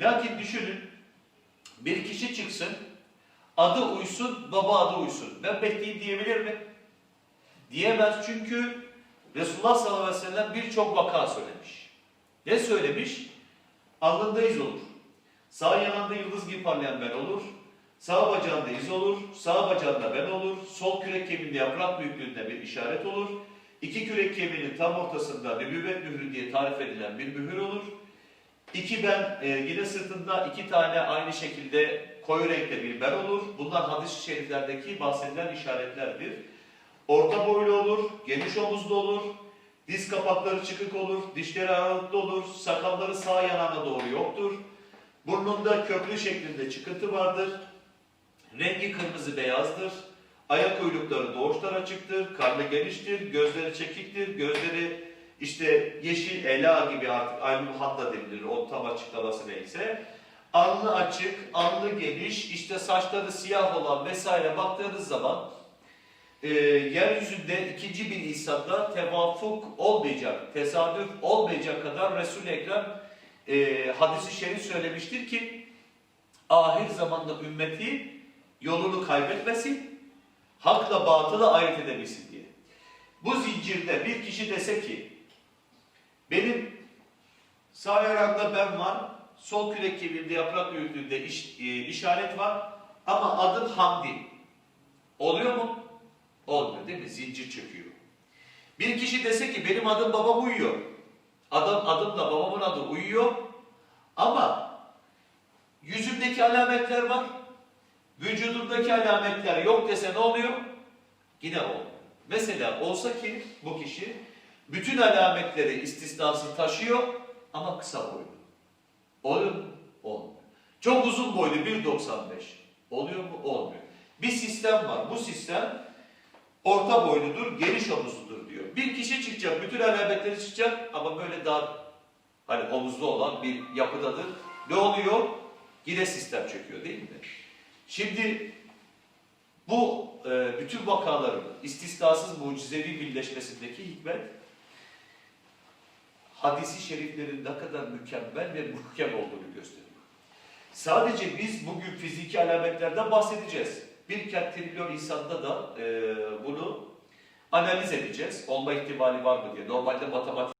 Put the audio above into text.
Lakin düşünün bir kişi çıksın adı uysun baba adı uysun. Ben bekleyeyim diyebilir mi? Diyemez çünkü Resulullah sallallahu aleyhi ve sellem birçok vaka söylemiş. Ne söylemiş? Alnında iz olur. Sağ yanında yıldız gibi parlayan ben olur. Sağ bacağında iz olur. Sağ bacağında ben olur. Sol kürek kemiğinde yaprak büyüklüğünde bir işaret olur. İki kürek kemiğinin tam ortasında nübüvvet mührü diye tarif edilen bir mühür olur. İki ben e, yine sırtında iki tane aynı şekilde koyu renkte bir ben olur. Bunlar hadis-i şeriflerdeki bahsedilen işaretlerdir. Orta boylu olur, geniş omuzlu olur, diz kapakları çıkık olur, dişleri aralıklı olur, sakalları sağ yanağına doğru yoktur. Burnunda köprü şeklinde çıkıntı vardır. Rengi kırmızı beyazdır. Ayak uylukları doğuştan açıktır. Karnı geniştir. Gözleri çekiktir. Gözleri işte yeşil ela gibi artık aynı hatta denilir. O tam açıklaması neyse. Alnı açık, alnı geniş, işte saçları siyah olan vesaire baktığınız zaman e, yeryüzünde ikinci bir insanda tevafuk olmayacak, tesadüf olmayacak kadar Resul-i Ekrem e, hadisi şerif söylemiştir ki ahir zamanda ümmeti yolunu kaybetmesin, hakla batılı ayırt edebilsin diye. Bu zincirde bir kişi dese ki benim sağ ayağımda ben var, sol kürek kemiğimde yaprak büyüklüğünde iş- e, işaret var ama adım Hamdi. Oluyor mu? Olmuyor değil mi? Zincir çöküyor. Bir kişi dese ki benim adım babam uyuyor. Adam adımla babamın adı uyuyor ama yüzümdeki alametler var. Vücudumdaki alametler yok dese ne oluyor? Yine olmuyor. Mesela olsa ki bu kişi bütün alametleri istisnası taşıyor ama kısa boylu. Oluyor mu? Olmuyor. Çok uzun boylu 1.95. Oluyor mu? Olmuyor. Bir sistem var. Bu sistem orta boyludur, geniş omuzludur diyor. Bir kişi çıkacak, bütün alametleri çıkacak ama böyle daha hani omuzlu olan bir yapıdadır. Ne oluyor? Yine sistem çöküyor değil mi? Şimdi bu e, bütün vakaların istisnasız mucizevi birleşmesindeki hikmet hadisi şeriflerin ne kadar mükemmel ve muhkem olduğunu gösteriyor. Sadece biz bugün fiziki alametlerden bahsedeceğiz. Bir kent trilyon insanda da e, bunu analiz edeceğiz. Olma ihtimali var mı diye. Normalde matematik